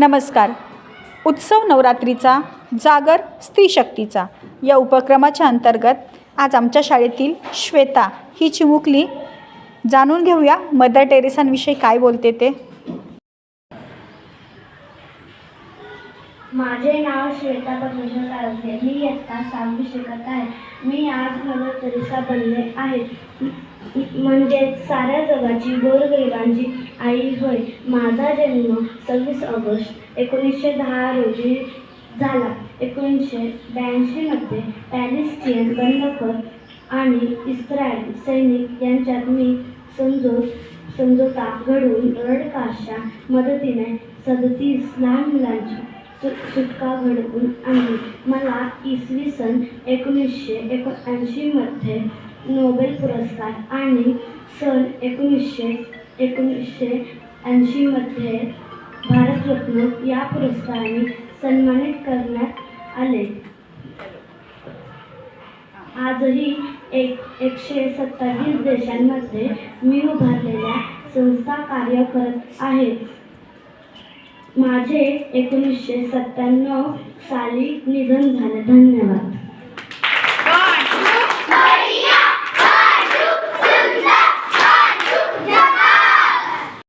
नमस्कार. उत्सव नवरात्रीचा जागर स्त्री शक्तीचा या उपक्रमाच्या अंतर्गत आज आमच्या शाळेतील श्वेता ही चिमुकली. जाणून घेऊया मदर टेरेसांविषयी काय बोलते ते. माझे नाव श्वेता परमेश्वर कारसे मी इयत्ता सहावी शिकत आहे. मी आज मदर टेरेसा बनले आहे. म्हणजेच साऱ्या जगाची गोरगरिबांची आई माझा जन्म सव्वीस ऑगस्ट एकोणीसशे दहा रोजी झाला. एकोणीसशे ब्याऐंशीमध्ये पॅलेस्टियन बंडखोर आणि इस्रायल सैनिक यांच्यात मी समजोत समझोता घडवून रडकाशच्या मदतीने सदतीस लहान मुलांची सु सुटका घडवून आणली. मला इसवी सन एकोणीसशे एकोणऐंशीमध्ये नोबेल पुरस्कार आणि सन एकोणीसशे एकोणीसशे ऐंशीमध्ये भारतरत्न या पुरस्काराने सन्मानित करण्यात आले. आजही एक एकशे सत्तावीस देशांमध्ये मी उभारलेल्या संस्था कार्य करत आहेत माझे एकोणीसशे सत्त्याण्णव साली निधन झाले. धन्यवाद.